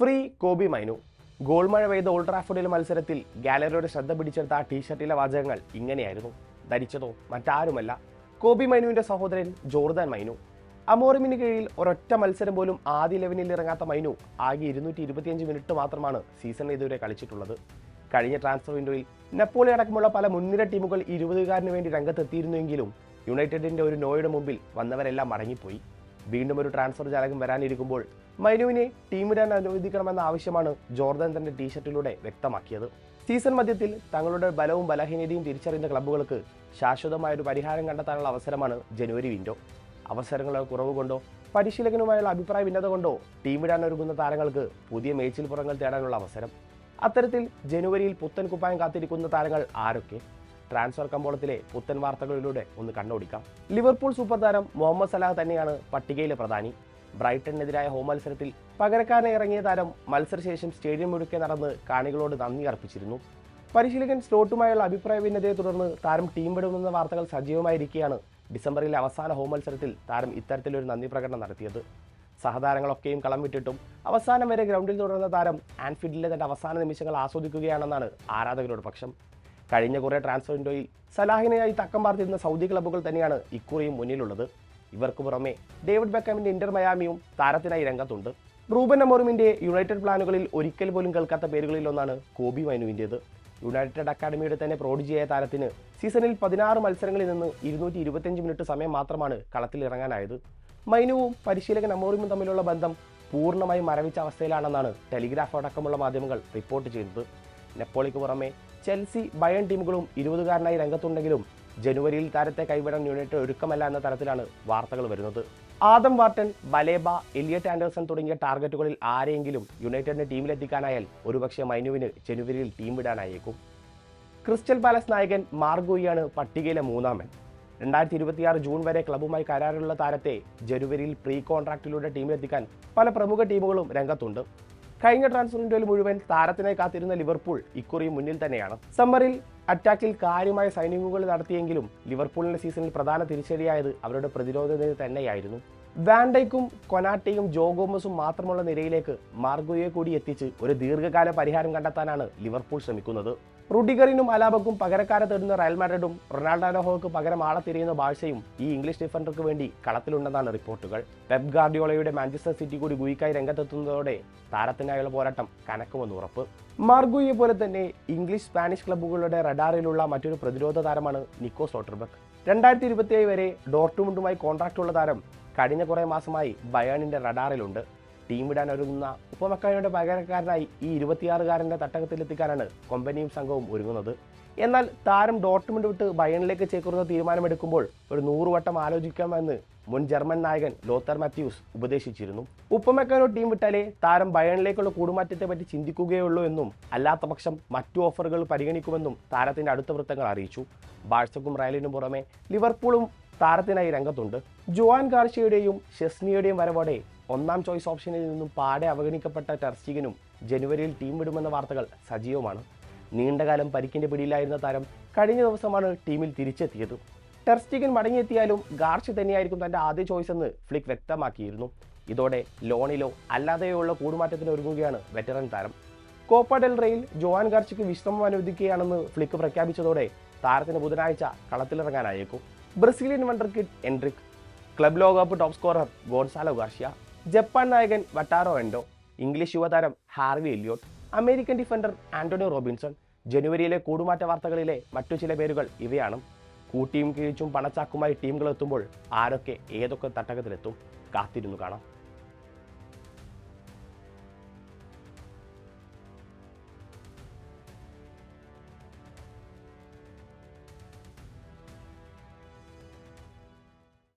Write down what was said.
Free കോബി മൈനു. Goal മഴ പെയ്ത old മത്സരത്തിൽ ഗാലറിയുടെ ശ്രദ്ധ പിടിച്ചെടുത്ത ആ ടീഷർട്ടിലെ വാചകങ്ങൾ ഇങ്ങനെയായിരുന്നു. ധരിച്ചതോ മറ്റാരുമല്ല. കോബി മൈനുവിന്റെ സഹോദരൻ ജോർദാൻ മൈനു. അമോറിമിന് കീഴിൽ ഒരൊറ്റ മത്സരം പോലും ആദ്യ ലെവനിൽ ഇറങ്ങാത്ത മൈനു ആകെ ഇരുന്നൂറ്റി ഇരുപത്തിയഞ്ച് മിനിറ്റ് മാത്രമാണ് സീസണിൽ ഇതുവരെ കളിച്ചിട്ടുള്ളത്. കഴിഞ്ഞ ട്രാൻസ്ഫർ വിൻഡോയിൽ നെപ്പോളി അടക്കമുള്ള പല മുൻനിര ടീമുകൾ ഇരുപതുകാരന് വേണ്ടി രംഗത്തെത്തിയിരുന്നുവെങ്കിലും യുണൈറ്റഡിന്റെ ഒരു നോയുടെ മുമ്പിൽ വന്നവരെല്ലാം മടങ്ങിപ്പോയി. വീണ്ടും ഒരു ട്രാൻസ്ഫർ ജാലകം വരാനിരിക്കുമ്പോൾ മൈനുവിനെ ടീമിടാൻ അനുവദിക്കണമെന്ന ആവശ്യമാണ് ജോർദാൻ തന്റെ ടീഷർട്ടിലൂടെ വ്യക്തമാക്കിയത്. സീസൺ മധ്യത്തിൽ തങ്ങളുടെ ബലവും ബലഹീനതയും തിരിച്ചറിയുന്ന ക്ലബ്ബുകൾക്ക് ശാശ്വതമായ ഒരു പരിഹാരം കണ്ടെത്താനുള്ള അവസരമാണ് ജനുവരി വിൻഡോ അവസരങ്ങളുടെ കുറവ് കൊണ്ടോ പരിശീലകനുമായുള്ള അഭിപ്രായ ഭിന്നത കൊണ്ടോ ടീമിടാൻ ഒരുങ്ങുന്ന താരങ്ങൾക്ക് പുതിയ മേച്ചിൽ പുറങ്ങൾ തേടാനുള്ള അവസരം. അത്തരത്തിൽ ജനുവരിയിൽ പുത്തൻ കുപ്പായം കാത്തിരിക്കുന്ന താരങ്ങൾ ആരൊക്കെ? ട്രാൻസ്ഫർ കമ്പോളത്തിലെ പുത്തൻ വാർത്തകളിലൂടെ ഒന്ന് കണ്ണോടിക്കാം. ലിവർപൂൾ സൂപ്പർ താരം മുഹമ്മദ് സലാഹ് തന്നെയാണ് പട്ടികയിലെ പ്രധാനി. ബ്രൈറ്റണിനെതിരായ ഹോം മത്സരത്തിൽ പകരക്കാരനെ ഇറങ്ങിയ താരം മത്സരശേഷം സ്റ്റേഡിയം മുഴുക്കെ നടന്ന് കാണികളോട് നന്ദി അർപ്പിച്ചിരുന്നു. പരിശീലകൻ സ്ലോട്ടുമായുള്ള അഭിപ്രായ ഭിന്നതയെ തുടർന്ന് താരം ടീം വിടുമെന്ന വാർത്തകൾ സജീവമായിരിക്കെയാണ് ഡിസംബറിലെ അവസാന ഹോം മത്സരത്തിൽ താരം ഇത്തരത്തിലൊരു നന്ദി പ്രകടനം നടത്തിയത്. സഹതാരങ്ങളൊക്കെയും കളം വിട്ടിട്ടും അവസാനം വരെ ഗ്രൗണ്ടിൽ തുടർന്ന താരം ആൻഫീൽഡിലെ തന്റെ അവസാന നിമിഷങ്ങൾ ആസ്വദിക്കുകയാണെന്നാണ് ആരാധകരുടെ പക്ഷം. കഴിഞ്ഞ കുറേ ട്രാൻസ്ഫർ വിൻഡോയിൽ സലാഹിനെയായി തക്കം പാർത്തിരുന്ന സൗദി ക്ലബ്ബുകൾ തന്നെയാണ് ഇക്കുറിയും മുന്നിലുള്ളത്. ഇവർക്ക് പുറമെ ഡേവിഡ് ബെക്കാമിന്റെ ഇന്റർ മയാമിയും താരത്തിനായി രംഗത്തുണ്ട്. റൂബൻ അമോറുമിന്റെ യുണൈറ്റഡ് പ്ലാനുകളിൽ ഒരിക്കൽ പോലും കേൾക്കാത്ത പേരുകളിൽ ഒന്നാണ് കോബി മൈനുവിന്റേത് യുണൈറ്റഡ് അക്കാഡമിയുടെ തന്നെ പ്രോഡിജിയായ താരത്തിന് സീസണിൽ പതിനാറ് മത്സരങ്ങളിൽ നിന്ന് ഇരുന്നൂറ്റി ഇരുപത്തിയഞ്ച് മിനിറ്റ് സമയം മാത്രമാണ് കളത്തിൽ ഇറങ്ങാനായത്. മൈനുവും പരിശീലകൻ അമോറിമും തമ്മിലുള്ള ബന്ധം പൂർണമായും മരവിച്ച അവസ്ഥയിലാണെന്നാണ് ടെലിഗ്രാഫ് അടക്കമുള്ള മാധ്യമങ്ങൾ റിപ്പോർട്ട് ചെയ്യുന്നത്. നെപ്പോളിക്ക് പുറമെ ചെൽസി ബയൺ ടീമുകളും ഇരുപതുകാരനായി രംഗത്തുണ്ടെങ്കിലും ജനുവരിയിൽ താരത്തെ കൈവിടാൻ യുണൈറ്റഡ് ഒരുക്കമല്ല എന്ന തരത്തിലാണ് വാർത്തകൾ വരുന്നത്. Adam Wharton Baleba Elliott Anderson തുടങ്ങിയ ടാർഗറ്റുകളിൽ ആരെയെങ്കിലും യുണൈറ്റഡിന്റെ ടീമിലെത്തിക്കാനായാൽ ഒരുപക്ഷെ മൈനുവിന് ജനുവരിയിൽ ടീം വിടാനായേക്കും. ക്രിസ്റ്റൽ പാലസ് നായകൻ മാർഗോയിയാണ് പട്ടികയിലെ മൂന്നാമൻ രണ്ടായിരത്തി ഇരുപത്തിയാറ് ജൂൺ വരെ ക്ലബുമായി കരാറുള്ള താരത്തെ ജനുവരിയിൽ പ്രീ കോൺട്രാക്റ്റിലൂടെ ടീമിലെത്തിക്കാൻ പല പ്രമുഖ ടീമുകളും രംഗത്തുണ്ട്. കഴിഞ്ഞ ട്രാൻസ്ഫർ വിൻഡോയിൽ മുഴുവൻ താരത്തിനായി കാത്തിരുന്ന ലിവർപൂൾ ഇക്കുറി മുന്നിൽ തന്നെയാണ്. സമ്മറിൽ അറ്റാക്കിൽ കാര്യമായ സൈനിങ്ങുകൾ നടത്തിയെങ്കിലും ലിവർപൂളിന്റെ സീസണിൽ പ്രധാന തിരിച്ചടിയായത് അവരുടെ പ്രതിരോധ നിര തന്നെയായിരുന്നു. വാൻഡൈക്കും കൊനാട്ടയും ജോഗോമസും മാത്രമുള്ള നിരയിലേക്ക് മാർഗോയെ കൂടി എത്തിച്ച് ഒരു ദീർഘകാല പരിഹാരം കണ്ടെത്താനാണ് ലിവർപൂൾ ശ്രമിക്കുന്നത്. റുഡിഗറിനും അലാബക്കും പകരക്കാരെ തേടുന്ന റയൽ മാഡ്രിഡും റൊണാൾഡോഹോക്ക് പകരം ആളെ തിരിയുന്ന ബാഴ്സയും ഈ ഇംഗ്ലീഷ് ഡിഫൻഡർക്ക് വേണ്ടി കളത്തിലുണ്ടെന്നാണ് റിപ്പോർട്ടുകൾ. പെപ് ഗാർഡിയോളയുടെ മാഞ്ചസ്റ്റർ സിറ്റി കൂടി ഗുയിക്കായി രംഗത്തെത്തുന്നതോടെ താരത്തിനായുള്ള പോരാട്ടം കനക്കുമെന്ന് ഉറപ്പ്. മാർഗോയെ പോലെ തന്നെ ഇംഗ്ലീഷ് സ്പാനിഷ് ക്ലബ്ബുകളുടെ റഡാറിലുള്ള മറ്റൊരു പ്രതിരോധ താരമാണ് നിക്കോ സോട്ടർബക്ക് രണ്ടായിരത്തി ഇരുപത്തിയേഴ് വരെ ഡോർട്ടുമുണ്ടുമായി കോൺട്രാക്ട് ഉള്ള താരം കഴിഞ്ഞ കുറേ മാസമായി ബയേണിന്റെ റഡാറിലുണ്ട്. ടീം വിടാൻ ഒരുങ്ങുന്ന ഉപമക്കാരുടെ പകരക്കാരനായി ഈ ഇരുപത്തിയാറുകാരന്റെ തട്ടകത്തിലെത്തിക്കാനാണ് കമ്പനിയും സംഘവും ഒരുങ്ങുന്നത്. എന്നാൽ താരം ഡോട്ട്മെന്റ് വിട്ട് ബയണിലേക്ക് ചേക്കുന്ന തീരുമാനമെടുക്കുമ്പോൾ ഒരു നൂറുവട്ടം ആലോചിക്കാമെന്ന് മുൻ ജർമ്മൻ നായകൻ ലോത്തർ മാത്യൂസ് ഉപദേശിച്ചിരുന്നു. ഉപ്പമെക്കാനോ ടീം വിട്ടാലേ താരം ബയണിലേക്കുള്ള കൂടുമാറ്റത്തെ പറ്റി ചിന്തിക്കുകയുള്ളൂ എന്നും അല്ലാത്ത പക്ഷം മറ്റു ഓഫറുകൾ പരിഗണിക്കുമെന്നും താരത്തിന്റെ അടുത്ത വൃത്തങ്ങൾ അറിയിച്ചു. ബാഴ്സക്കും റയലിനും പുറമെ ലിവർപൂളും താരത്തിനായി രംഗത്തുണ്ട്. ജോവാൻ ഗാർഷ്യയുടെയും ഷെസ്നിയുടെയും വരവോടെ ഒന്നാം ചോയ്സ് ഓപ്ഷനിൽ നിന്നും പാടെ അവഗണിക്കപ്പെട്ട ടെർസ്റ്റിഗനും ജനുവരിയിൽ ടീം വിടുമെന്ന വാർത്തകൾ സജീവമാണ്. നീണ്ടകാലം പരിക്കിന്റെ പിടിയിലായിരുന്ന താരം കഴിഞ്ഞ ദിവസമാണ് ടീമിൽ തിരിച്ചെത്തിയത്. ടെർസ്റ്റിഗൻ മടങ്ങിയെത്തിയാലും ഗാർഷി തന്നെയായിരിക്കും തന്റെ ആദ്യ ചോയ്സ് എന്ന് ഫ്ലിക്ക് വ്യക്തമാക്കിയിരുന്നു. ഇതോടെ ലോണിലോ അല്ലാതെയോ ഉള്ള കൂടുമാറ്റത്തിന് ഒരുങ്ങുകയാണ് വെറ്ററൻ താരം. കോപ്പ റെയിൽ ജോവാൻ ഗാർച്ചിക്ക് വിശ്രമം അനുവദിക്കുകയാണെന്ന് ഫ്ലിക്ക് പ്രഖ്യാപിച്ചതോടെ താരത്തിന് ബുധനാഴ്ച കളത്തിലിറങ്ങാനായേക്കും. Brazilian wonder kid Endrick. Club ലോകകപ്പ് top scorer Gonzalo Garcia Japan നായകൻ വട്ടാറോ എൻഡോ ഇംഗ്ലീഷ് യുവതാരം Harvey Elliott American defender Antonio Robinson ജനുവരിയിലെ കൂടുമാറ്റ വാർത്തകളിലെ മറ്റു ചില പേരുകൾ ഇവയാണ്. കൂട്ടിയും കിഴിച്ചും പണച്ചാക്കുമായി ടീമുകൾ എത്തുമ്പോൾ ആരൊക്കെ ഏതൊക്കെ തട്ടകത്തിലെത്തും കാത്തിരുന്നു കാണാം.